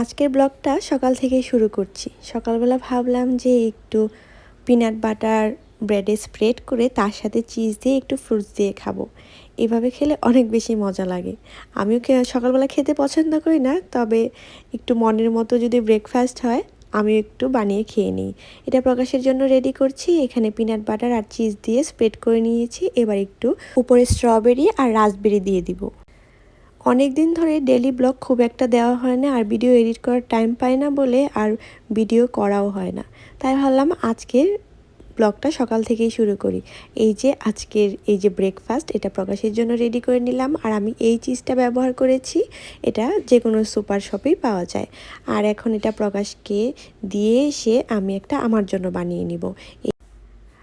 আজকের ব্লগটা সকাল থেকেই শুরু করছি। সকালবেলা ভাবলাম যে একটু পিনাট বাটার ব্রেডে স্প্রেড করে তার সাথে চিজ দিয়ে একটু ফ্রুটস দিয়ে খাব। এভাবে খেলে অনেক বেশি মজা লাগে। আমিও সকালবেলা খেতে পছন্দ করি না, তবে একটু মনের মতো যদি ব্রেকফাস্ট হয় আমি একটু বানিয়ে খেয়ে নিই। এটা প্রকাশের জন্য রেডি করছি। এখানে পিনাট বাটার আর চিজ দিয়ে স্প্রেড করে নিয়েছি। এবার একটু উপরে স্ট্রবেরি আর রাসবেরি দিয়ে দিব। অনেক দিন ধরে ডেলি ব্লগ খুব একটা দেওয়া হয় না আর ভিডিও এডিট করার টাইম পায় না বলে আর ভিডিও করাও হয় না। তাই ভাবলাম আজকের ব্লগটা সকাল থেকেই শুরু করি। এই যে আজকের এই যে ব্রেকফাস্ট এটা প্রকাশের জন্য রেডি করে নিলাম আর আমি এই চিজটা ব্যবহার করেছি, এটা যে কোনো সুপার শপেই পাওয়া যায়। আর এখন এটা প্রকাশকে দিয়ে এসে আমি একটা আমার জন্য বানিয়ে নিব।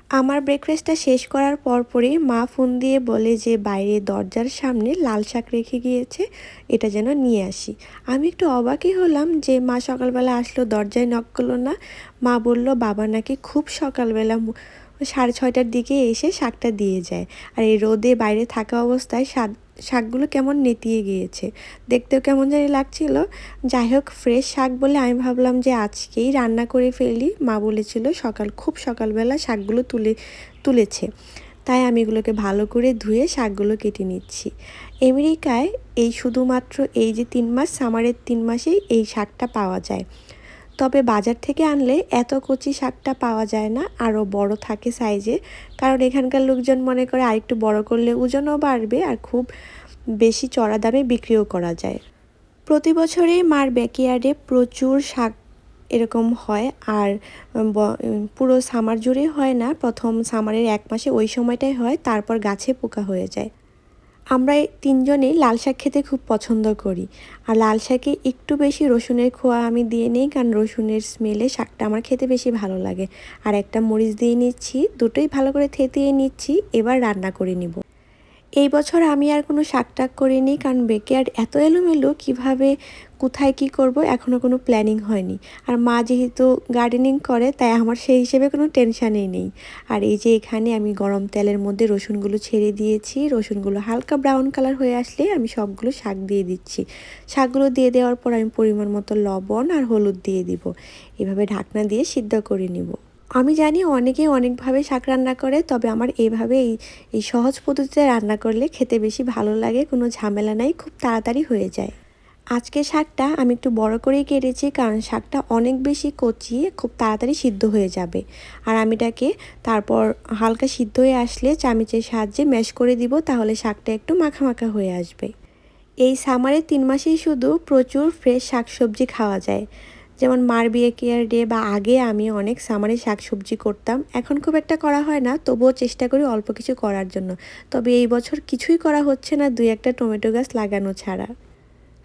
আমার ব্রেকফাস্টটা শেষ করার পরপরই মা ফোন দিয়ে বলে যে, বাইরে দরজার সামনে লাল শাক রেখে গিয়েছে, এটা যেন নিয়ে আসি। আমি একটু অবাকই হলাম যে, মা সকালবেলা আসলো, দরজায় নক করল না। মা বলল, বাবা নাকি খুব সকালবেলা সাড়ে ছয়টার দিকে এসে শাকটা দিয়ে যায়। আর এই রোদে বাইরে থাকা অবস্থায় শাকগুলো কেমন নেতিয়ে গিয়েছে। দেখতেও কেমন জানি লাগছিল। যাই হোক ফ্রেশ শাক বলে আমি ভাবলাম যে আজকেই রান্না করে ফেলি। মা বলেছিল সকাল, খুব সকালবেলা শাকগুলো তুলে, তুলেছে। তাই আমি এগুলোকে ভালো করে ধুয়ে শাকগুলো কেটে নিচ্ছি। আমেরিকায় এই শুধুমাত্র এই যে তিন মাস সামারের তিন মাসেই এই শাকটা পাওয়া যায়। তবে বাজার থেকে আনলে এত কচি শাকটা পাওয়া যায় না আরও বড় থাকে সাইজে কারণ এখানকার লোকজন মনে করে আরেকটু বড় করলে ওজনও বাড়বে আর খুব বেশি চড়া দামে বিক্রিও করা যায়। প্রতি বছরেই মার ব্যাকইয়ার্ডে প্রচুর শাক এরকম হয় আর পুরো সামার জুড়ে হয় না। প্রথম সামারের এক মাসে ওই সময়টাই হয়, তারপর গাছে পোকা হয়ে যায়। আমরা তিনজনেই লাল শাক খেতে খুব পছন্দ করি। আর লাল শাকে একটু বেশি রসুনের খোয়া আমি দিয়ে নিই, কারণ রসুনের স্মেলে শাকটা আমার খেতে বেশি ভালো লাগে। আর একটা মরিচ দিয়ে নিচ্ছি, দুটোই ভালো করে থেতিয়ে নিচ্ছি, এবার রান্না করে নিব। এই বছর আমি আর কোনো শাক টাক করিনি, কারণ বেকে আর এত এলোমেলো, কীভাবে, কোথায় কি করব এখনও কোনো প্ল্যানিং হয়নি। আর মা যেহেতু গার্ডেনিং করে, তাই আমার সেই হিসেবে কোনো টেনশানেই নেই। আর এই যে এখানে আমি গরম তেলের মধ্যে রসুনগুলো ছেড়ে দিয়েছি, রসুনগুলো হালকা ব্রাউন কালার হয়ে আসলে আমি সবগুলো শাক দিয়ে দিচ্ছি। শাকগুলো দিয়ে দেওয়ার পর আমি পরিমাণ মতো লবণ আর হলুদ দিয়ে দিব। এভাবে ঢাকনা দিয়ে সিদ্ধ করে নিব। আমি জানি অনেকেই অনেকভাবে শাক রান্না করে, তবে আমার এইভাবে এই এই সহজ পদ্ধতিতে রান্না করলে খেতে বেশি ভালো লাগে, কোনো ঝামেলা নাই, খুব তাড়াতাড়ি হয়ে যায়। আজকে শাকটা আমি একটু বড় করেই কেটেছি, কারণ শাকটা অনেক বেশি কচিয়ে খুব তাড়াতাড়ি সিদ্ধ হয়ে যাবে। আর আমিটাকে তারপর হালকা সিদ্ধ হয়ে আসলে চামিচের সাহায্যে ম্যাশ করে দিব, তাহলে শাকটা একটু মাখা মাখা হয়ে আসবে। এই সামারের তিন মাসেই শুধু প্রচুর ফ্রেশ শাকসবজি খাওয়া যায়। যেমন মার বিয়ে কেয়ার ডে বা আগে আমি অনেক সামারে শাকসবজি করতাম, এখন খুব একটা করা হয় না, তবুও চেষ্টা করি অল্প কিছু করার জন্য। তবে এই বছর কিছুই করা হচ্ছে না, দুই একটা টমেটো গাছ লাগানো ছাড়া।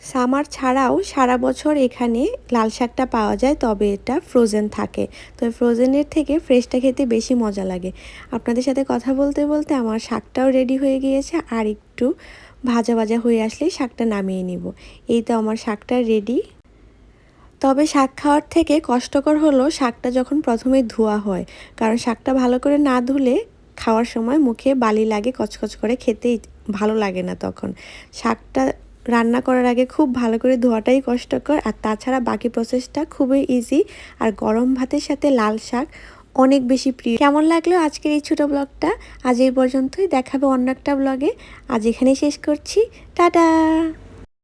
সামার ছাড়াও সারা বছর এখানে লাল শাকটা পাওয়া যায়, তবে এটা ফ্রোজেন থাকে। তো ফ্রোজেনের থেকে ফ্রেশটা খেতে বেশি মজা লাগে। আপনাদের সাথে কথা বলতে বলতে আমার শাকটাও রেডি হয়ে গিয়েছে, আর একটু ভাজা ভাজা হয়ে আসলেই শাকটা নামিয়ে নিব। এই তো আমার শাকটা রেডি তবে শাক খাওয়ার থেকে কষ্টকর হলো শাকটা যখন প্রথমে ধোয়া হয়। কারণ শাকটা ভালো করে না ধুলে খাওয়ার সময় মুখে বালি লাগে, কচকচ করে খেতেই ভালো লাগে না তখন। শাকটা রান্না করার আগে খুব ভালো করে ধোয়াটাই কষ্টকর। আর তাছাড়া বাকি প্রসেসটা খুবই ইজি আর গরম ভাতের সাথে লাল শাক অনেক বেশি প্রিয়। কেমন লাগল আজকের এই ছোটো ব্লগটা? আজ এই পর্যন্তই। দেখাবে অন্য একটা ব্লগে। আজ এখানেই শেষ করছি। টাটা!